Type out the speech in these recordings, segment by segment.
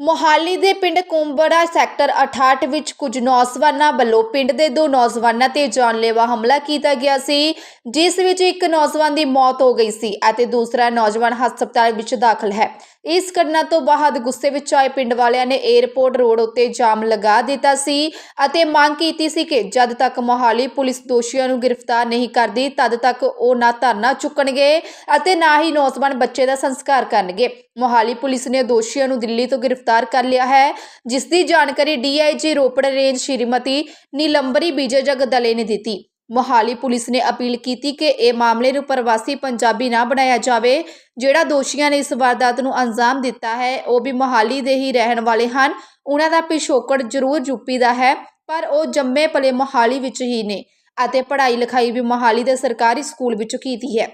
ਮੋਹਾਲੀ ਦੇ ਪਿੰਡ ਕੁੰਬੜਾ ਸੈਕਟਰ 68 ਵਿੱਚ ਕੁਝ ਨੌਜਵਾਨਾਂ ਵੱਲੋਂ ਪਿੰਡ ਦੇ ਦੋ ਨੌਜਵਾਨਾਂ ਤੇ ਜਾਨਲੇਵਾ ਹਮਲਾ ਕੀਤਾ ਗਿਆ ਸੀ, ਜਿਸ ਵਿੱਚ ਇੱਕ ਨੌਜਵਾਨ ਦੀ ਮੌਤ ਹੋ ਗਈ ਸੀ ਅਤੇ ਦੂਸਰਾ ਨੌਜਵਾਨ ਹਸਪਤਾਲ ਵਿੱਚ ਦਾਖਲ ਹੈ। ਇਸ ਘਟਨਾ ਤੋਂ ਬਾਅਦ ਗੁੱਸੇ ਵਿੱਚ ਆਏ ਪਿੰਡ ਵਾਲਿਆਂ ਨੇ 에ਅਰਪੋਰਟ ਰੋਡ ਉੱਤੇ ਜਾਮ ਲਗਾ ਦਿੱਤਾ ਸੀ ਅਤੇ ਮੰਗ ਕੀਤੀ ਸੀ ਕਿ ਜਦ ਤੱਕ ਮੋਹਾਲੀ ਪੁਲਿਸ ਦੋਸ਼ੀਆਂ ਨੂੰ ਗ੍ਰਿਫਤਾਰ ਨਹੀਂ ਕਰਦੀ, ਤਦ ਤੱਕ ਉਹ ਨਾ ਧਰਨਾ ਚੁੱਕਣਗੇ ਅਤੇ ਨਾ ਹੀ ਨੌਜਵਾਨ ਬੱਚੇ ਦਾ ਸੰਸਕਾਰ ਕਰਨਗੇ। ਮੋਹਾਲੀ ਪੁਲਿਸ ਨੇ ਦੋਸ਼ੀਆਂ ਨੂੰ ਦਿੱਲੀ ਤੋਂ ਗ੍ਰਿਫਤਾਰ ਕਰ ਲਿਆ ਹੈ। ਜਿਸ ਦੀ ਜਾਣਕਾਰੀ ਡੀਆਈਜੀ ਰੋਪੜ ਰੇਂਜ ਸ਼੍ਰੀਮਤੀ ਨੀਲੰਬਰੀ ਵਿਜੇ ਜਗਦਲੇ ਨੇ ਦਿੱਤੀ। ਮੋਹਾਲੀ ਪੁਲਿਸ ਨੇ ਅਪੀਲ ਕੀਤੀ ਕਿ ਇਹ ਮਾਮਲੇ ਨੂੰ ਪ੍ਰਵਾਸੀ ਪੰਜਾਬੀ ਨਾ ਬਣਾਇਆ ਜਾਵੇ। ਜਿਹੜਾ ਦੋਸ਼ੀਆਂ ਨੇ ਇਸ ਵਾਰਦਾਤ ਨੂੰ ਅੰਜਾਮ ਦਿੱਤਾ ਹੈ, ਉਹ ਵੀ ਮੋਹਾਲੀ ਦੇ ਹੀ ਰਹਿਣ ਵਾਲੇ ਹਨ। ਉਹਨਾਂ ਦਾ ਪਿਛੋਕੜ ਜ਼ਰੂਰ ਯੂਪੀ ਦਾ ਹੈ, ਪਰ ਉਹ ਜੰਮੇ ਪਲੇ ਮੋਹਾਲੀ ਵਿੱਚ ਹੀ ਨੇ ਅਤੇ ਪੜ੍ਹਾਈ ਲਿਖਾਈ ਵੀ ਮੋਹਾਲੀ ਦੇ ਸਰਕਾਰੀ ਸਕੂਲ ਵਿੱਚ ਕੀਤੀ ਹੈ।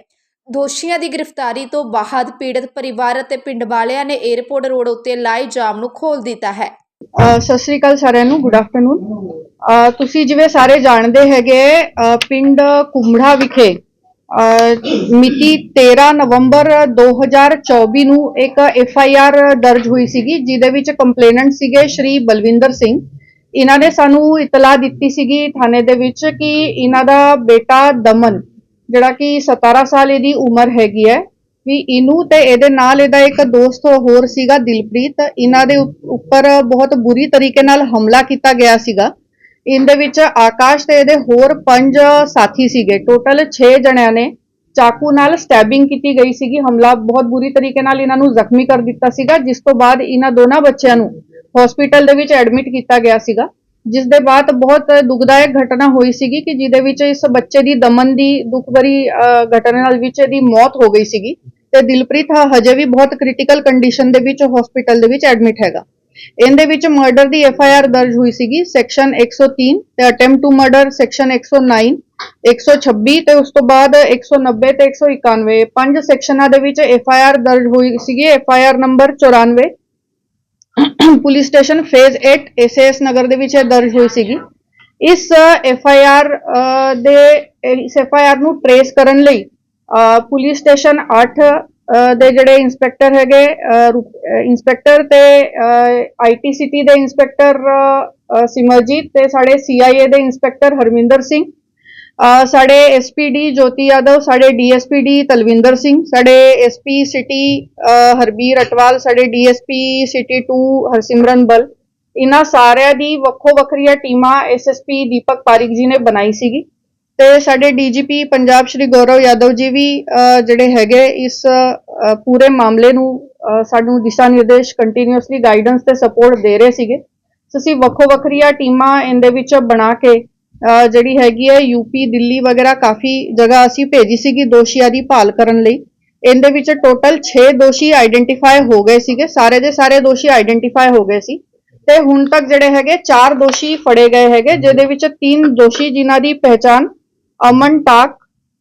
ਦੋਸ਼ੀਆਂ ਦੀ ਗ੍ਰਿਫਤਾਰੀ ਤੋਂ ਬਾਅਦ ਪੀੜਤ ਪਰਿਵਾਰ ਅਤੇ ਪਿੰਡ ਵਾਲਿਆਂ ਨੇ 에ਅਰਪੋਰਟ ਰੋਡ ਉੱਤੇ ਲਾਏ ਜਾਮ ਨੂੰ ਖੋਲ੍ਹ ਦਿੱਤਾ ਹੈ। ਸਤਿ ਸ੍ਰੀ ਅਕਾਲ ਸਾਰਿਆਂ ਨੂੰ ਗੁੱਡ ਆਫਟਰਨੂਨ ਤੁਸੀਂ ਜਿਵੇਂ ਸਾਰੇ ਜਾਣਦੇ ਹੈਗੇ ਪਿੰਡ ਕੁੰਭੜਾ ਵਿਖੇ ਮਿਤੀ 13 ਨਵੰਬਰ 2024 ਨੂੰ ਇੱਕ ਐਫ ਆਈ ਆਰ ਦਰਜ ਹੋਈ ਸੀਗੀ, ਜਿਹਦੇ ਵਿੱਚ ਕੰਪਲੇਨੈਂਟ ਸੀਗੇ ਸ਼੍ਰੀ ਬਲਵਿੰਦਰ ਸਿੰਘ। ਇਹਨਾਂ ਨੇ ਸਾਨੂੰ ਇਤਲਾਹ ਦਿੱਤੀ ਸੀਗੀ ਥਾਣੇ ਦੇ ਵਿੱਚ ਕਿ ਇਹਨਾਂ ਦਾ ਬੇਟਾ ਦਮਨ, ਜਿਹੜਾ ਕਿ 17 ਸਾਲ ਇਹਦੀ ਉਮਰ ਹੈਗੀ ਹੈ ਵੀ ਇਹਨੂੰ ਤੇ ਇਹਦੇ ਨਾਲ ਇਹਦਾ ਇੱਕ ਦੋਸਤ ਹੋਰ ਸੀਗਾ ਦਿਲਪ੍ਰੀਤ। ਇਹਨਾਂ ਦੇ ਉੱਪਰ ਬਹੁਤ ਬੁਰੀ ਤਰੀਕੇ ਨਾਲ ਹਮਲਾ ਕੀਤਾ ਗਿਆ ਸੀਗਾ। ਇਹਦੇ ਵਿੱਚ ਆਕਾਸ਼ ਤੇ ਇਹਦੇ ਹੋਰ ਪੰਜ ਸਾਥੀ ਸੀਗੇ। ਟੋਟਲ 6 ਜਣਿਆਂ ਨੇ ਚਾਕੂ ਨਾਲ ਸਟੈਬਿੰਗ ਕੀਤੀ ਗਈ ਸੀਗੀ। ਹਮਲਾ ਬਹੁਤ ਬੁਰੀ ਤਰੀਕੇ ਨਾਲ ਇਹਨਾਂ ਨੂੰ ਜ਼ਖਮੀ ਕਰ ਦਿੱਤਾ ਸੀਗਾ ਜਿਸ ਤੋਂ ਬਾਅਦ ਇਹਨਾਂ ਦੋਨਾਂ ਬੱਚਿਆਂ ਨੂੰ ਹਸਪੀਟਲ ਦੇ ਵਿੱਚ ਐਡਮਿਟ ਕੀਤਾ ਗਿਆ ਸੀਗਾ। ਜਿਸ ਦੇ ਬਾਅਦ ਬਹੁਤ ਦੁਖਦਾਇਕ ਘਟਨਾ ਹੋਈ ਸੀਗੀ ਕਿ ਜਿਹਦੇ ਵਿੱਚ ਇਸ ਬੱਚੇ ਦੀ ਦਮਨ ਦੀ ਦੁੱਖ ਭਰੀ ਅਹ, ਘਟਨਾ ਨਾਲ ਵਿੱਚ ਇਹਦੀ ਮੌਤ ਹੋ ਗਈ ਸੀਗੀ। ਤੇ ਦਿਲਪ੍ਰੀਤ ਹ- ਹਜੇ ਵੀ ਬਹੁਤ ਕ੍ਰਿਟੀਕਲ ਕੰਡੀਸ਼ਨ ਦੇ ਵਿੱਚ ਹਸਪੀਟਲ ਦੇ ਵਿੱਚ ਐਡਮਿਟ ਹੈਗਾ। ਇਹਦੇ ਵਿੱਚ ਮਰਡਰ ਦੀ ਐਫ ਆਈ ਆਰ ਦਰਜ ਹੋਈ ਸੀਗੀ ਸੈਕਸ਼ਨ 103 ਤੇ ਅਟੈਂਪਟ ਟੂ ਮਰਡਰ ਸੈਕਸ਼ਨ 109 126 ਤੇ ਉਸ ਤੋਂ ਬਾਅਦ 190 ਤੇ 191 ਪੰਜ ਸੈਕਸ਼ਨਾਂ ਦੇ ਵਿੱਚ ਐਫ ਆਈ ਆਰ ਦਰਜ ਹੋਈ ਸੀਗੀ F I R number 94 police station phase 8 SS Nagar ਦੇ ਵਿੱਚ ਇਹ ਦਰਜ ਹੋਈ ਸੀਗੀ। ਇਸ ਐਫ ਆਈ ਆਰ ਦੇ, ਇਸ ਐਫ ਆਈ ਆਰ ਨੂੰ ਟਰੇਸ ਕਰਨ ਲਈ ਪੁਲਿਸ ਸਟੇਸ਼ਨ 8 ਦੇ ਜਿਹੜੇ ਇੰਸਪੈਕਟਰ ਹੈਗੇ ਅਹ, ਰੂਪ- ਅਹ, ਇੰਸਪੈਕਟਰ ਤੇ ਆਈਟੀ ਸਿਟੀ ਦੇ ਇੰਸਪੈਕਟਰ ਸਿਮਰਜੀਤ ਤੇ ਸਾਡੇ ਸੀਆਈਏ ਦੇ ਇੰਸਪੈਕਟਰ ਹਰਮਿੰਦਰ ਸਿੰਘ ਅਹ ਸਾਡੇ ਐਸਪੀਡੀ ਜੋਤੀ ਯਾਦਵ ਸਾਡੇ ਡੀਐਸਪੀਡੀ ਤਲਵਿੰਦਰ ਸਿੰਘ ਸਾਡੇ ਐਸਪੀ ਸਿਟੀ ਹਰਬੀਰ ਅਟਵਾਲ ਸਾਡੇ ਡੀਐਸਪੀ ਸਿਟੀ 2 ਹਰਸਿਮਰਨ ਬਲ। ਇਹਨਾਂ ਸਾਰਿਆਂ ਦੀ ਵੱਖੋ ਵੱਖਰੀਆਂ ਟੀਮਾਂ ਐਸਐਸਪੀ ਦੀਪਕ ਪਾਰਿਕ ਜੀ ਨੇ ਬਣਾਈ ਸੀਗੀ। ਤੇ ਸਾਡੇ ਡੀਜੀਪੀ ਪੰਜਾਬ ਸ਼੍ਰੀ ਗੌਰਵ ਯਾਦਵ ਜੀ ਵੀ ਜਿਹੜੇ ਹੈਗੇ ਇਸ ਪੂਰੇ ਮਾਮਲੇ ਨੂੰ ਸਾਨੂੰ ਦਿਸ਼ਾ ਨਿਰਦੇਸ਼ ਕੰਟੀਨਿਊਸਲੀ ਗਾਈਡੈਂਸ ਤੇ ਸਪੋਰਟ ਦੇ ਰਹੇ ਸੀਗੇ। ਸੋ ਅਸੀਂ ਵੱਖੋ ਵੱਖਰੀਆਂ ਟੀਮਾਂ ਇਹਦੇ ਵਿੱਚ ਬਣਾ ਕੇ ਜਿਹੜੀ ਹੈਗੀ ਹੈ ਯੂਪੀ ਦਿੱਲੀ ਵਗੈਰਾ ਕਾਫੀ ਜਗ੍ਹਾ ਅਸੀਂ ਭੇਜੀ ਸੀਗੀ ਦੋਸ਼ੀਆਂ ਦੀ ਭਾਲ ਕਰਨ ਲਈ। ਇਹਦੇ ਵਿੱਚ ਟੋਟਲ 6 ਦੋਸ਼ੀ ਆਈਡੈਂਟੀਫਾਈ ਹੋ ਗਏ ਸੀਗੇ, ਸਾਰੇ ਦੇ ਸਾਰੇ ਦੋਸ਼ੀ ਆਈਡੈਂਟੀਫਾਈ ਹੋ ਗਏ ਸੀ। ਤੇ ਹੁਣ ਤੱਕ ਜਿਹੜੇ ਹੈਗੇ 4 ਦੋਸ਼ੀ ਫੜੇ ਗਏ ਹੈਗੇ, ਜਿਹਦੇ ਵਿੱਚ 3 ਦੋਸ਼ੀ ਜਿਨ੍ਹਾਂ ਦੀ ਪਹਿਚਾਣ ਅਮਨ ਟਾਕ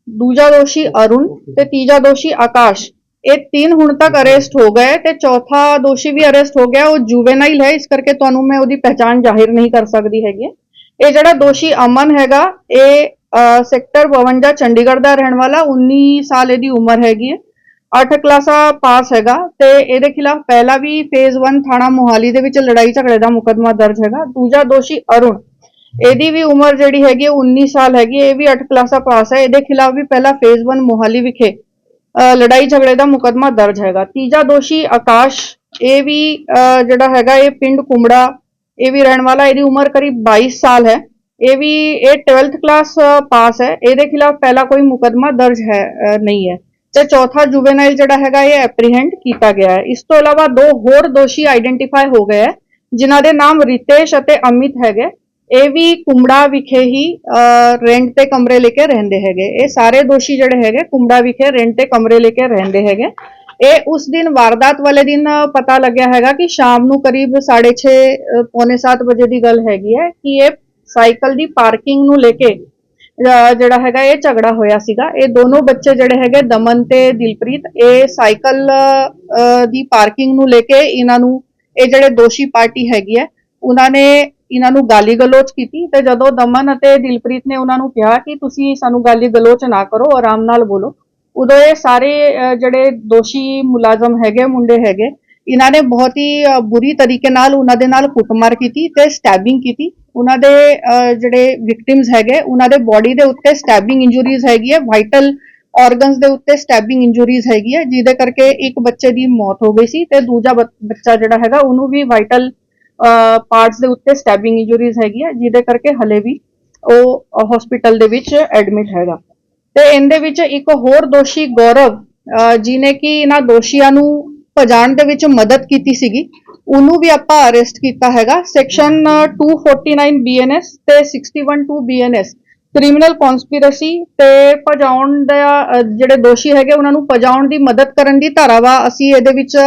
ਦੂਜਾ ਦੋਸ਼ੀ ਅਰੁਣ ਤੇ ਤੀਜਾ ਦੋਸ਼ੀ ਆਕਾਸ਼। ਇਹ ਤਿੰਨ ਹੁਣ ਤੱਕ ਅਰੈਸਟ ਹੋ ਗਏ ਤੇ ਚੌਥਾ ਦੋਸ਼ੀ ਵੀ ਅਰੈਸਟ ਹੋ ਗਿਆ ਉਹ ਜੁਵੇਨਾਈਲ ਹੈ ਇਸ ਕਰਕੇ ਤੁਹਾਨੂੰ ਮੈਂ ਉਹਦੀ ਪਹਿਚਾਣ ਜ਼ਾਹਿਰ ਨਹੀਂ ਕਰ ਸਕਦੀ ਹੈਗੀ। ਹੈ। ਇਹ ਜਿਹੜਾ ਦੋਸ਼ੀ ਅਮਨ ਹੈਗਾ ਇਹ ਅਹ, ਸੈਕਟਰ 52 ਚੰਡੀਗੜ੍ਹ ਦਾ ਰਹਿਣ ਵਾਲਾ 19 ਸਾਲ ਇਹਦੀ ਉਮਰ ਹੈਗੀ ਹੈ। 8 ਕਲਾਸਾਂ ਪਾਸ ਹੈਗਾ ਤੇ ਇਹਦੇ ਖਿਲਾਫ ਪਹਿਲਾਂ ਵੀ ਫੇਜ਼ 1 ਥਾਣਾ ਮੋਹਾਲੀ ਦੇ ਵਿੱਚ ਲੜਾਈ ਝਗੜੇ ਦਾ ਮੁਕੱਦਮਾ ਦਰਜ ਹੈਗਾ। ਦੂਜਾ ਦੋਸ਼ੀ ਅਰੁਣ। ਇਹਦੀ ਵੀ ਉਮਰ ਜਿਹੜੀ ਹੈਗੀ ਹੈ 19 ਸਾਲ ਹੈਗੀ ਇਹ ਵੀ 8 ਕਲਾਸਾਂ ਪਾਸ ਹੈ ਇਹਦੇ ਖਿਲਾਫ ਵੀ ਪਹਿਲਾਂ ਫੇਜ਼ 1 ਮੋਹਾਲੀ ਵਿਖੇ ਅਹ, ਲੜਾਈ ਝਗੜੇ ਦਾ ਮੁਕੱਦਮਾ ਦਰਜ ਹੈਗਾ। ਤੀਜਾ ਦੋਸ਼ੀ ਆਕਾਸ਼ ਇਹ ਵੀ ਜਿਹੜਾ ਹੈਗਾ ਇਹ ਪਿੰਡ ਕੁੰਬੜਾ ਇਹ ਵੀ ਰਹਿਣ ਵਾਲਾ ਇਹਦੀ ਉਮਰ ਕਰੀਬ 22 ਸਾਲ ਹੈ। ਇਹ ਵੀ ਇਹ 12th ਕਲਾਸ ਪਾਸ ਹੈ। ਇਹਦੇ ਖਿਲਾਫ ਪਹਿਲਾਂ ਕੋਈ ਮੁਕੱਦਮਾ ਦਰਜ ਹੈ ਨਹੀਂ ਹੈ। ਤੇ ਚੌਥਾ ਜੁਵੇਨਾਈਲ ਜਿਹੜਾ ਹੈਗਾ ਇਹ ਐਪਰੀਹੈਂਡ ਕੀਤਾ ਗਿਆ ਹੈ। ਇਸ ਤੋਂ ਇਲਾਵਾ ਦੋ ਹੋਰ ਦੋਸ਼ੀ ਆਈਡੈਂਟੀਫਾਈ ਹੋ ਗਏ ਹੈ ਜਿਨ੍ਹਾਂ ਦੇ ਨਾਮ ਰਿਤੇਸ਼ ਅਤੇ ਅਮਿਤ ਹੈਗੇ। ਇਹ ਵੀ ਕੁੰਬੜਾ ਵਿਖੇ ਹੀ ਰੈਂਟ ਤੇ ਕਮਰੇ ਲੈ ਕੇ ਰਹਿੰਦੇ ਹੈਗੇ। ਇਹ ਸਾਰੇ ਦੋਸ਼ੀ ਜਿਹੜੇ ਹੈਗੇ ਕੁੰਬੜਾ ਵਿਖੇ ਰੈਂਟ ਤੇ ਕਮਰੇ ਲੈ ਕੇ ਰਹਿੰਦੇ ਹੈਗੇ। ਇਹ ਉਸ ਦਿਨ ਵਾਰਦਾਤ ਵਾਲੇ ਦਿਨ ਪਤਾ ਲੱਗਿਆ ਹੈਗਾ ਕਿ ਸ਼ਾਮ ਨੂੰ ਕਰੀਬ 6:30 ਪੌਣੇ 7 ਵਜੇ ਦੀ ਗੱਲ ਹੈਗੀ ਹੈ ਕਿ ਇਹ ਸਾਈਕਲ ਦੀ ਪਾਰਕਿੰਗ ਨੂੰ ਲੈ ਕੇ ਅਹ ਜਿਹੜਾ ਹੈਗਾ ਇਹ ਝਗੜਾ ਹੋਇਆ ਸੀਗਾ। ਇਹ ਦੋਨੋਂ ਬੱਚੇ ਜਿਹੜੇ ਹੈਗੇ ਦਮਨ ਤੇ ਦਿਲਪ੍ਰੀਤ ਇਹ ਸਾਈਕਲ ਅਹ, ਦੀ ਪਾਰਕਿੰਗ ਨੂੰ ਲੈ ਕੇ ਇਹਨਾਂ ਨੂੰ ਇਹ ਜਿਹੜੇ ਦੋਸ਼ੀ ਪਾਰਟੀ ਹੈਗੀ ਹੈ ਉਹਨਾਂ ਨੇ ਇਹਨਾਂ ਨੂੰ ਗਾਲੀ ਗਲੋਚ ਕੀਤੀ ਤੇ ਜਦੋਂ ਦਮਨ ਅਤੇ ਦਿਲਪ੍ਰੀਤ ਨੇ ਉਹਨਾਂ ਨੂੰ ਕਿਹਾ ਕਿ ਤੁਸੀਂ ਸਾਨੂੰ ਗਾਲੀ ਗਲੋਚ ਨਾ ਕਰੋ, ਆਰਾਮ ਨਾਲ ਬੋਲੋ, ਉਦੋਂ ਇਹ ਸਾਰੇ ਜਿਹੜੇ ਦੋਸ਼ੀ ਮੁਲਾਜ਼ਮ ਹੈਗੇ, ਮੁੰਡੇ ਹੈਗੇ, ਇਹਨਾਂ ਨੇ ਬਹੁਤ ਹੀ ਬੁਰੀ ਤਰੀਕੇ ਨਾਲ ਉਹਨਾਂ ਦੇ ਨਾਲ ਕੁੱਟਮਾਰ ਕੀਤੀ ਤੇ ਸਟੈਬਿੰਗ ਕੀਤੀ। ਉਹਨਾਂ ਦੇ ਜਿਹੜੇ ਵਿਕਟਿਮਸ ਹੈਗੇ, ਉਹਨਾਂ ਦੇ ਬਾਡੀ ਦੇ ਉੱਤੇ ਸਟੈਬਿੰਗ ਇੰਜਰੀਜ਼ ਹੈਗੀ ਹੈ ਵਾਈਟਲ ਆਰਗਨਸ ਦੇ ਉੱਤੇ ਸਟੈਬਿੰਗ ਇੰਜਰੀਜ਼ ਹੈਗੀ ਹੈ, ਜਿਹਦੇ ਕਰਕੇ ਇੱਕ ਬੱਚੇ ਦੀ ਮੌਤ ਹੋ ਗਈ ਸੀ ਤੇ ਦੂਜਾ ਬੱਚ- ਬੱਚਾ ਜਿਹੜਾ ਹੈਗਾ, ਉਹਨੂੰ ਵੀ ਵਾਈਟਲ ਪਾਰਟਸ ਦੇ ਉੱਤੇ ਸਟੈਬਿੰਗ ਇੰਜਰੀਜ਼ ਹੈਗੀ ਹੈ ਜਿਹਦੇ ਕਰਕੇ ਹਲੇ ਵੀ ਉਹ ਹਸਪੀਟਲ ਦੇ ਵਿੱਚ ਐਡਮਿਟ ਹੈਗਾ। ਤੇ ਇਹਦੇ ਵਿੱਚ ਇੱਕ ਹੋਰ ਦੋਸ਼ੀ ਗੌਰਵ, ਅਹ ਜਿਨੇ ਕਿ ਇਹਨਾਂ ਦੋਸ਼ੀਆਂ ਨੂੰ ਭਜਾਉਣ ਦੇ ਵਿੱਚ ਮਦਦ ਕੀਤੀ ਸੀਗੀ, ਉਹਨੂੰ ਵੀ ਆਪਾਂ ਅਰੈਸਟ ਕੀਤਾ ਹੈਗਾ। ਸੈਕਸ਼ਨ 249 ਬੀਐਨਐਸ ਤੇ 612 ਬੀਐਨਐਸ ਕ੍ਰਿਮੀਨਲ ਕਨਸਪੀਰੇਸੀ ਤੇ ਭਜਾਉਣ ਦਾ ਜਿਹੜੇ ਦੋਸ਼ੀ ਹੈਗੇ, ਉਹਨਾਂ ਨੂੰ ਭਜਾਉਣ ਦੀ ਮਦਦ ਕਰਨ ਦੀ ਧਾਰਾਵਾ ਅਸੀਂ ਇਹਦੇ ਵਿੱਚ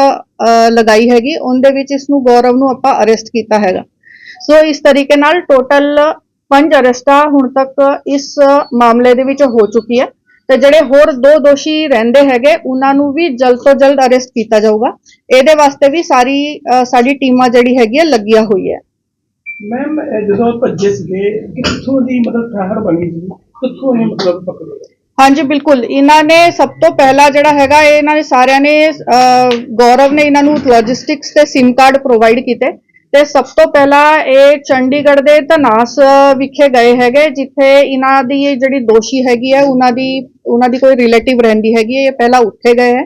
ਲਗਾਈ ਹੈਗੀ। ਉਹਦੇ ਵਿੱਚ ਇਸ ਨੂੰ ਗੌਰਵ ਨੂੰ ਆਪਾਂ ਅਰੈਸਟ ਕੀਤਾ ਹੈਗਾ। ਸੋ ਇਸ ਤਰੀਕੇ ਨਾਲ ਟੋਟਲ ਪੰਜ ਅਰੈਸਟਾਂ ਹੁਣ ਤੱਕ ਇਸ ਮਾਮਲੇ ਦੇ ਵਿੱਚ ਹੋ ਚੁੱਕੀ ਹੈ। ਤੇ ਜਿਹੜੇ ਹੋਰ ਦੋ ਦੋਸ਼ੀ ਰਹਿੰਦੇ ਹੈਗੇ, ਉਹਨਾਂ ਨੂੰ ਵੀ ਜਲਦ ਤੋਂ ਜਲਦ ਅਰੈਸਟ ਕੀਤਾ ਜਾਊਗਾ। ਇਹਦੇ ਵਾਸਤੇ ਵੀ ਸਾਰੀ ਸਾਡੀ ਟੀਮਾਂ ਜਿਹੜੀ ਹੈਗੀ ਹੈ ਲੱਗੀਆਂ ਹੋਈ ਹੈ। ਮੈਮ ਜਦੋਂ ਭੱਜੇ ਸੀਗੇ ਕਿੱਥੋਂ ਦੀ ਮਤਲਬ ਠਾਹਰ ਬਣੀ ਸੀ? ਕਿੱਥੋਂ ਇਹ ਮਤਲਬ ਪਕੜੇ? ਹਾਂਜੀ ਬਿਲਕੁਲ। ਇਹਨਾਂ ਨੇ ਸਭ ਤੋਂ ਪਹਿਲਾ ਜਿਹੜਾ ਹੈਗਾ ਇਹ ਇਹਨਾਂ ਨੇ ਸਾਰਿਆਂ ਨੇ ਅਹ, ਗੌਰਵ ਨੇ ਇਹਨਾਂ ਨੂੰ ਲੌਜਿਸਟਿਕਸ ਤੇ ਸਿਮ ਕਾਰਡ ਪ੍ਰੋਵਾਈਡ ਕੀਤੇ। ਤੇ ਸਭ ਤੋਂ ਪਹਿਲਾਂ ਇਹ ਚੰਡੀਗੜ੍ਹ ਦੇ ਧਨਾਸ ਵਿਖੇ ਗਏ ਹੈਗੇ ਜਿੱਥੇ ਇਹਨਾਂ ਦੀ ਇਹ ਜਿਹੜੀ ਦੋਸ਼ੀ ਹੈਗੀ ਹੈ ਉਹਨਾਂ ਦੀ ਉਹਨਾਂ ਦੀ ਕੋਈ ਰਿਲੇਟਿਵ ਰਹਿੰਦੀ ਹੈਗੀ ਹੈ ਇਹ ਪਹਿਲਾਂ ਉੱਥੇ ਗਏ ਹੈ।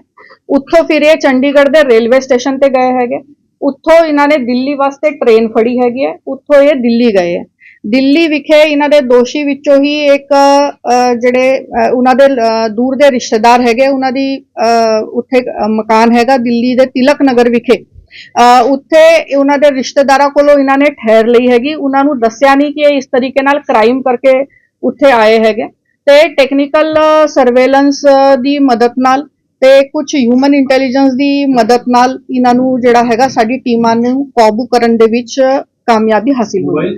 ਉੱਥੋਂ ਫਿਰ ਇਹ ਚੰਡੀਗੜ੍ਹ ਦੇ ਰੇਲਵੇ ਸਟੇਸ਼ਨ ਤੇ ਗਏ ਹੈਗੇ। ਉੱਥੋਂ ਇਹਨਾਂ ਨੇ ਦਿੱਲੀ ਵਾਸਤੇ ਟ੍ਰੇਨ ਫੜੀ ਹੈਗੀ ਹੈ ਉੱਥੋਂ ਇਹ ਦਿੱਲੀ ਗਏ ਹੈ। ਦਿੱਲੀ ਵਿਖੇ ਇਹਨਾਂ ਦੇ ਦੋਸ਼ੀ ਵਿੱਚੋਂ ਹੀ ਇੱਕ ਜਿਹੜੇ ਉਹਨਾਂ ਦੇ ਦੂਰ ਦੇ ਰਿਸ਼ਤੇਦਾਰ ਹੈਗੇ ਉਹਨਾਂ ਦੀ ਅਹ, ਉੱਥੇ ਮਕਾਨ ਹੈਗਾ ਦਿੱਲੀ ਦੇ ਤਿਲਕ ਨਗਰ ਵਿਖੇ। ਅਹ, ਉੱਥੇ ਉਹਨਾਂ ਦੇ ਰਿਸ਼ਤੇਦਾਰਾਂ ਕੋਲੋਂ ਇਹਨਾਂ ਨੇ ਠਹਿਰ ਲਈ ਹੈਗੀ। ਉਹਨਾਂ ਨੂੰ ਦੱਸਿਆ ਨਹੀਂ ਕਿ ਇਹ ਇਸ ਤਰੀਕੇ ਨਾਲ ਕ੍ਰਾਈਮ ਕਰਕੇ ਉੱਥੇ ਆਏ ਹੈਗੇ। ਤੇ ਟੈਕਨੀਕਲ ਸਰਵੇਲੈਂਸ ਦੀ ਮਦਦ ਨਾਲ ਤੇ ਕੁਝ ਹਿਊਮਨ ਇੰਟੈਲੀਜੈਂਸ ਦੀ ਮਦਦ ਨਾਲ ਇਹਨਾਂ ਨੂੰ ਜਿਹੜਾ ਹੈਗਾ ਸਾਡੀ ਟੀਮਾਂ ਨੂੰ ਕਾਬੂ ਕਰਨ ਦੇ ਵਿੱਚ ਕਾਮਯਾਬੀ ਹਾਸਿਲ ਹੋਈ।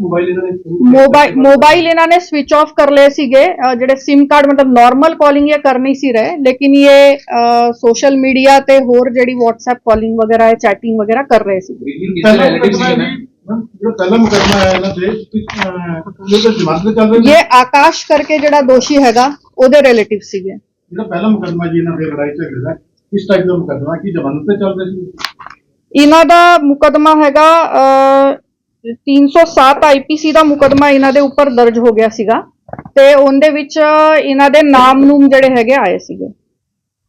ਮੋਬਾਈਲ ਇਹਨਾਂ ਨੇ ਮੋਬਾਈਲ ਮੋਬਾਈਲ ਇਹਨਾਂ ਨੇ ਸਵਿਚ ਆਫ ਕਰ ਲਏ ਸੀਗੇ। ਜਿਹੜੇ ਸਿਮ ਕਾਰਡ ਮਤਲਬ ਨਾਰਮਲ ਕਾਲਿੰਗ ਇਹ ਕਰ ਨਹੀਂ ਸੀ ਰਹੇ ਲੇਕਿਨ ਇਹ ਸੋਸ਼ਲ ਮੀਡੀਆ ਤੇ ਹੋਰ ਜਿਹੜੀ WhatsApp ਕਾਲਿੰਗ ਵਗੈਰਾ ਹੈ ਚੈਟਿੰਗ ਵਗੈਰਾ ਕਰ ਰਹੇ ਸੀ। ਇਹ ਆਕਾਸ਼ ਕਰਕੇ ਜਿਹੜਾ ਦੋਸ਼ੀ ਹੈਗਾ ਉਹਦੇ ਰਿਲੇਟਿਵ ਸੀਗੇ। ਜਿਹੜਾ ਪਹਿਲਾ ਮੁਕਦਮਾ ਜੀ ਇਹਨਾਂ ਦੇ ਲੜਾਈ ਝਗੜੇ ਦਾ ਕਿਸ ਟਾਈਪ ਦਾ ਮੁਕਦਮਾ ਕੀ ਜਮਾਨਤ ਤੇ ਚੱਲ ਰਹੀ ਸੀ ਇਹਨਾਂ ਦਾ ਮੁਕਦਮਾ ਹੈਗਾ ਅਹ, 307 ਆਈਪੀਸੀ ਦਾ ਮੁਕਦਮਾ ਇਹਨਾਂ ਦੇ ਉੱਪਰ ਦਰਜ ਹੋ ਗਿਆ ਸੀਗਾ ਤੇ ਉਹਦੇ ਵਿੱਚ ਇਹਨਾਂ ਦੇ ਨਾਮ ਨੂਮ ਜਿਹੜੇ ਹੈਗੇ ਆਏ ਸੀਗੇ।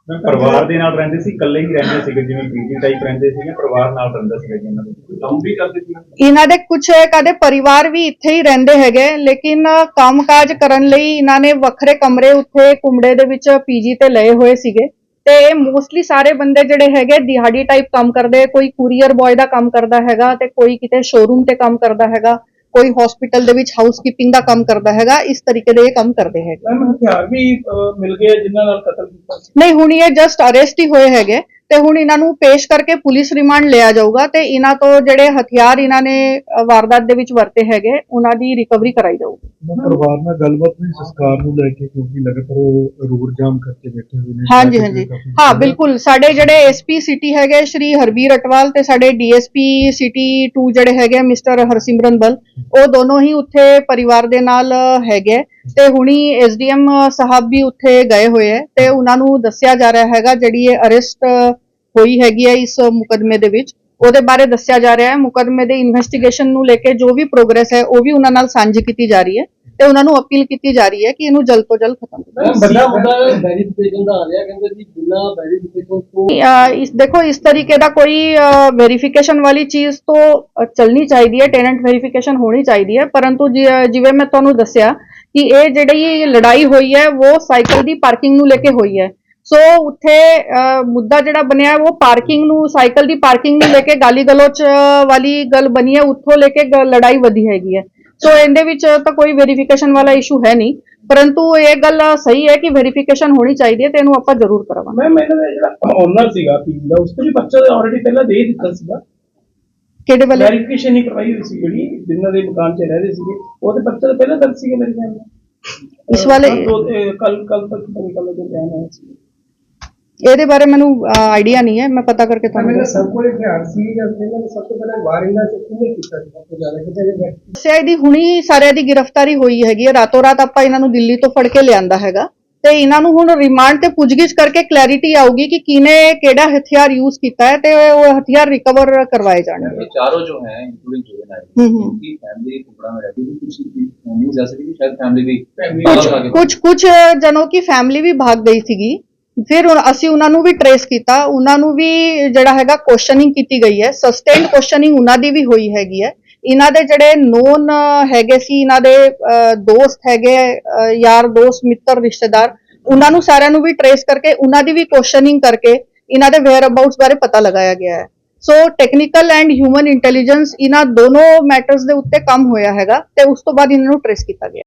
ਪਰਿਵਾਰ ਦੇ ਨਾਲ ਰਹਿੰਦੇ ਸੀ ਇਕੱਲੇ ਹੀ ਰਹਿੰਦੇ ਸੀਗੇ ਜਿਵੇਂ ਪੀਜੀ ਟਾਈਪ ਰਹਿੰਦੇ ਸੀਗੇ ਪਰਿਵਾਰ ਨਾਲ ਰਹਿੰਦਾ ਸੀਗਾ ਜੀ ਇਹਨਾਂ ਦੇ। ਕੰਮ ਵੀ ਕਰਦੇ ਸੀ? ਇਹਨਾਂ ਦੇ ਕੁਝ ਕਦੇ ਪਰਿਵਾਰ ਵੀ ਇੱਥੇ ਹੀ ਰਹਿੰਦੇ ਹੈਗੇ ਲੇਕਿਨ ਕੰਮਕਾਜ ਕਰਨ ਲਈ ਇਹਨਾਂ ਨੇ ਵੱਖਰੇ ਕਮਰੇ ਉੱਥੇ ਕੁੰਬੜੇ ਦੇ ਵਿੱਚ ਪੀਜੀ ਤੇ ਲਏ ਹੋਏ ਸੀਗੇ। ਤੇ ਇਹ ਮੋਸਟਲੀ ਸਾਰੇ ਬੰਦੇ ਜਿਹੜੇ ਹੈਗੇ ਦਿਹਾੜੀ ਟਾਈਪ ਕੰਮ ਕਰਦੇ ਕੋਈ ਕੁਰੀਅਰ ਬॉय ਦਾ ਕੰਮ ਕਰਦਾ ਹੈਗਾ ਤੇ ਕੋਈ ਕਿਤੇ ਸ਼ੋਰੂਮ ਤੇ ਕੰਮ ਕਰਦਾ ਹੈਗਾ। ਕੋਈ ਹਸਪੀਟਲ ਦੇ ਵਿੱਚ ਹਾਊਸਕੀਪਿੰਗ ਦਾ ਕੰਮ ਕਰਦਾ ਹੈਗਾ ਇਸ ਤਰੀਕੇ ਦੇ ਇਹ ਕੰਮ ਕਰਦੇ ਹੈਗੇ। ਮੈਮ ਹਥਿਆਰ ਵੀ ਮਿਲ ਗਏ ਜਿਨ੍ਹਾਂ ਨਾਲ ਕਤਲ ਕੀਤਾ ਨਹੀਂ ਹੁਣ ਇਹ ਜਸਟ ਅਰੈਸਟ ਹੀ ਹੋਏ ਹੈਗੇ। ਤੇ ਹੁਣ ਇਹਨਾਂ ਨੂੰ ਪੇਸ਼ ਕਰਕੇ ਪੁਲਿਸ ਰਿਮਾਂਡ ਲਿਆ ਜਾਊਗਾ ਤੇ ਇਹਨਾਂ ਤੋਂ ਜਿਹੜੇ ਹਥਿਆਰ ਇਹਨਾਂ ਨੇ ਵਾਰਦਾਤ ਦੇ ਵਿੱਚ ਵਰਤੇ ਹੈਗੇ ਉਹਨਾਂ ਦੀ ਰਿਕਵਰੀ ਕਰਾਈ ਜਾਊਗੀ। ਪਰਿਵਾਰ ਨਾਲ ਗੱਲਬਾਤ ਨਹੀਂ ਸੰਸਕਾਰ ਨੂੰ ਲੈ ਕੇ ਕਿਉਂਕਿ ਲਗਾਤਾਰ ਉਹ ਰੋਡ ਜਾਮ ਕਰਕੇ ਬੈਠੇ ਹੋਏ ਨੇ। ਹਾਂਜੀ ਹਾਂਜੀ। ਹਾਂ। ਬਿਲਕੁਲ। ਸਾਡੇ ਜਿਹੜੇ ਐਸਪੀ ਸਿਟੀ ਹੈਗੇ ਸ਼੍ਰੀ ਹਰਬੀਰ ਅਟਵਾਲ ਤੇ ਸਾਡੇ ਡੀਐਸਪੀ ਸਿਟੀ 2 ਜਿਹੜੇ ਹੈਗੇ ਮਿਸਟਰ ਹਰਸਿਮਰਨ ਬਲ ਉਹ ਦੋਨੋਂ ਹੀ ਉੱਥੇ ਪਰਿਵਾਰ ਦੇ ਨਾਲ ਹੈਗੇ ਤੇ ਹੁਣੀ ਐਸਡੀਐਮ ਸਾਹਿਬ ਵੀ ਉੱਥੇ ਗਏ ਹੋਏ ਹੈ ਤੇ ਉਹਨਾਂ ਨੂੰ ਦੱਸਿਆ ਜਾ ਰਿਹਾ ਹੈਗਾ ਜਿਹੜੀ ਇਹ ਅਰੈਸਟ ਹੋਈ ਹੈਗੀ ਹੈ ਇਸ ਮੁਕਦਮੇ ਦੇ ਵਿੱਚ ਉਹਦੇ ਬਾਰੇ ਦੱਸਿਆ ਜਾ ਰਿਹਾ ਹੈ। ਮੁਕਦਮੇ ਦੇ ਇਨਵੈਸਟੀਗੇਸ਼ਨ ਨੂੰ ਲੈ ਕੇ ਜੋ ਵੀ ਪ੍ਰੋਗਰੈਸ ਹੈ ਉਹ ਵੀ ਉਹਨਾਂ ਨਾਲ ਸਾਂਝੀ ਕੀਤੀ ਜਾ ਰਹੀ ਹੈ ਤੇ ਉਹਨਾਂ ਨੂੰ ਅਪੀਲ ਕੀਤੀ ਜਾ ਰਹੀ ਹੈ ਕਿ ਇਹਨੂੰ ਜਲਦ ਤੋਂ ਜਲਦ ਖਤਮ ਕਰੋ। ਵੱਡਾ ਮੁੱਦਾ ਵੈਰੀਫਿਕੇਸ਼ਨ ਦਾ ਆ ਰਿਹਾ ਕਹਿੰਦੇ ਜੀ ਬਿਨਾਂ ਵੈਰੀਫਿਕੇਸ਼ਨ ਤੋਂ ਇਸ ਦੇਖੋ ਇਸ ਤਰੀਕੇ ਦਾ ਕੋਈ ਵੈਰੀਫਿਕੇਸ਼ਨ ਵਾਲੀ ਚੀਜ਼ ਤੋਂ ਚੱਲਣੀ ਚਾਹੀਦੀ ਹੈ ਟੈਨੈਂਟ ਵੈਰੀਫਿਕੇਸ਼ਨ ਹੋਣੀ ਚਾਹੀਦੀ ਹੈ। ਪਰੰਤੂ ਜਿਵੇਂ ਮੈਂ ਤੁਹਾਨੂੰ ਦੱਸਿਆ ਕਿ ਇਹ ਜਿਹੜੀ ਲੜਾਈ ਹੋਈ ਹੈ ਉਹ ਸਾਈਕਲ ਦੀ ਪਾਰਕਿੰਗ ਨੂੰ ਲੈ ਕੇ ਹੋਈ ਹੈ। ਸੋ ਉੱਥੇ ਅਹ, ਮੁੱਦਾ ਜਿਹੜਾ ਬਣਿਆ ਉਹ ਪਾਰਕਿੰਗ ਨੂੰ ਸਾਈਕਲ ਦੀ ਪਾਰਕਿੰਗ ਨੂੰ ਲੈ ਕੇ ਗਾਲੀ ਗਲੋਚ ਵਾਲੀ ਗੱਲ ਬਣੀ ਹੈ। ਉੱਥੋਂ ਲੈ ਕੇ ਲੜਾਈ ਵਧੀ ਹੈਗੀ ਹੈ। ਸੋ ਇਹਦੇ ਵਿੱਚ ਤਾਂ ਕੋਈ ਵੈਰੀਫਿਕੇਸ਼ਨ ਵਾਲਾ ਇਸ਼ੂ ਹੈ ਨਹੀਂ। ਪਰੰਤੂ ਇਹ ਗੱਲ ਸਹੀ ਹੈ ਕਿ ਵੈਰੀਫਿਕੇਸ਼ਨ ਹੋਣੀ ਚਾਹੀਦੀ ਹੈ ਤੇ ਇਹਨੂੰ ਆਪਾਂ ਜ਼ਰੂਰ ਕਰਾਵਾਂਗੇ ਮੈਮ ਇਹਨਾਂ ਦਾ ਜਿਹੜਾ ਓਨਰ ਸੀਗਾ ਪੀਜੀ ਦਾ ਉਸ ਤੇ ਵੀ ਬੱਚਾ ਆਲਰੇਡੀ ਪਹਿਲਾਂ ਦੇ ਦਿੱਤਾ ਸੀਗਾ। ਕਿਹੜੇ ਵਾਲੇ? ਵੈਰੀਫਿਕੇਸ਼ਨ ਹੀ ਕਰਵਾਈ ਹੋਈ ਸੀ ਜਿਹੜੀ ਜਿਨ੍ਹਾਂ ਦੇ ਮਕਾਨ 'ਚ ਰਹਿ ਰਹੇ ਸੀਗੇ। ਉਹ ਤੇ ਬੱਚਾ ਤਾਂ ਪਹਿਲਾਂ ਦਰਜ ਸੀਗਾ ਮੇਰੇ ਖਿਆਲ ਨਾਲ। ਇਸ ਵਾਲੇ ਕੱਲ ਕੱਲ ਤੱਕ ਪਤਾ ਕੱਲ ਦੇ ਬਿਆਨ ਆਇਆ ਸੀ ਇਹਦੇ ਬਾਰੇ ਮੈਨੂੰ ਆਈਡੀਆ ਨਹੀਂ ਹੈ ਮੈਂ ਪਤਾ ਕਰਕੇ ਤੁਹਾਨੂੰ ਮੈਨੂੰ ਸਭ ਕੋਲ ਹਥਿਆਰ ਸੀ ਜਾਂ ਇਹਨਾਂ ਨੇ ਸਭ ਤੋਂ ਪਹਿਲਾਂ ਵਾਰਿੰਦਾ ਚ ਕਿਹਨੇ ਕੀਤਾ ਸੀ? ਸਭ ਤੋਂ ਜ਼ਿਆਦਾ ਕਿਤੇ ਇਹਦੀ ਹੁਣੀ ਸਾਰਿਆਂ ਦੀ ਗ੍ਰਿਫਤਾਰੀ ਹੋਈ ਹੈਗੀ ਹੈ। ਰਾਤੋਂ ਰਾਤ ਆਪਾਂ ਇਹਨਾਂ ਨੂੰ ਦਿੱਲੀ ਤੋਂ ਫੜ ਕੇ ਲਿਆਂਦਾ ਹੈਗਾ। ਤੇ ਇਹਨਾਂ ਨੂੰ ਹੁਣ ਰਿਮਾਂਡ ਤੇ ਪੁੱਛਗਿੱਛ ਕਰਕੇ ਕਲੈਰਿਟੀ ਆਊਗੀ ਕਿ ਕਿਨੇ ਕਿਹੜਾ ਹਥਿਆਰ ਯੂਜ਼ ਕੀਤਾ ਹੈ ਤੇ ਉਹ ਹਥਿਆਰ ਰਿਕਵਰ ਕਰਵਾਏ ਜਾਣਗੇ ये चारों जो हैं इंक्लूडिंग जुवेनाइल हम्म, हम्म। उनकी फैमिली कुबड़ा में रहती थी कुछ न्यूज ऐसे थी कि शायद फैमिली भी ਕੁਝ अलग आगे- ਕੁਝ ਕੁਝ ਜਨੋਂ ਕੀ ਫੈਮਿਲੀ ਵੀ ਭਾਗ ਗਈ ਸੀਗੀ ਫਿਰ ਹੁਣ ਅਸੀਂ ਉਹਨਾਂ ਨੂੰ ਵੀ ਟਰੇਸ ਕੀਤਾ ਉਹਨਾਂ ਨੂੰ ਵੀ ਜਿਹੜਾ ਹੈਗਾ ਕੁਐਸਚਨਿੰਗ ਕੀਤੀ ਗਈ ਹੈ ਸਸਟੇਨਡ ਕੁਐਸਚਨਿੰਗ ਉਹਨਾਂ ਦੀ ਵੀ ਹੋਈ ਹੈਗੀ ਹੈ ਇਹਨਾਂ ਦੇ ਜਿਹੜੇ ਨੋਨ ਹੈਗੇ ਸੀ ਇਹਨਾਂ ਦੇ ਅਹ, ਦੋਸਤ ਹੈਗੇ ਅਹ, ਯਾਰ ਦੋਸਤ ਮਿੱਤਰ ਰਿਸ਼ਤੇਦਾਰ ਉਹਨਾਂ ਨੂੰ ਸਾਰਿਆਂ ਨੂੰ ਵੀ ਟਰੇਸ ਕਰਕੇ ਉਹਨਾਂ ਦੀ ਵੀ ਕੁਐਸਚਨਿੰਗ ਕਰਕੇ ਇਹਨਾਂ ਦੇ ਵੇਅਰ ਅਬਾਊਟਸ ਬਾਰੇ ਪਤਾ ਲਗਾਇਆ ਗਿਆ ਹੈ। So technical and human intelligence ਇਹਨਾਂ ਦੋਨੋਂ ਮੈਟਰਸ ਦੇ ਉੱਤੇ ਕੰਮ ਹੋਇਆ ਹੈਗਾ ਤੇ ਉਸ ਤੋਂ ਬਾਅਦ ਇਹਨਾਂ ਨੂੰ ਟਰੇਸ ਕੀਤਾ ਗਿਆ।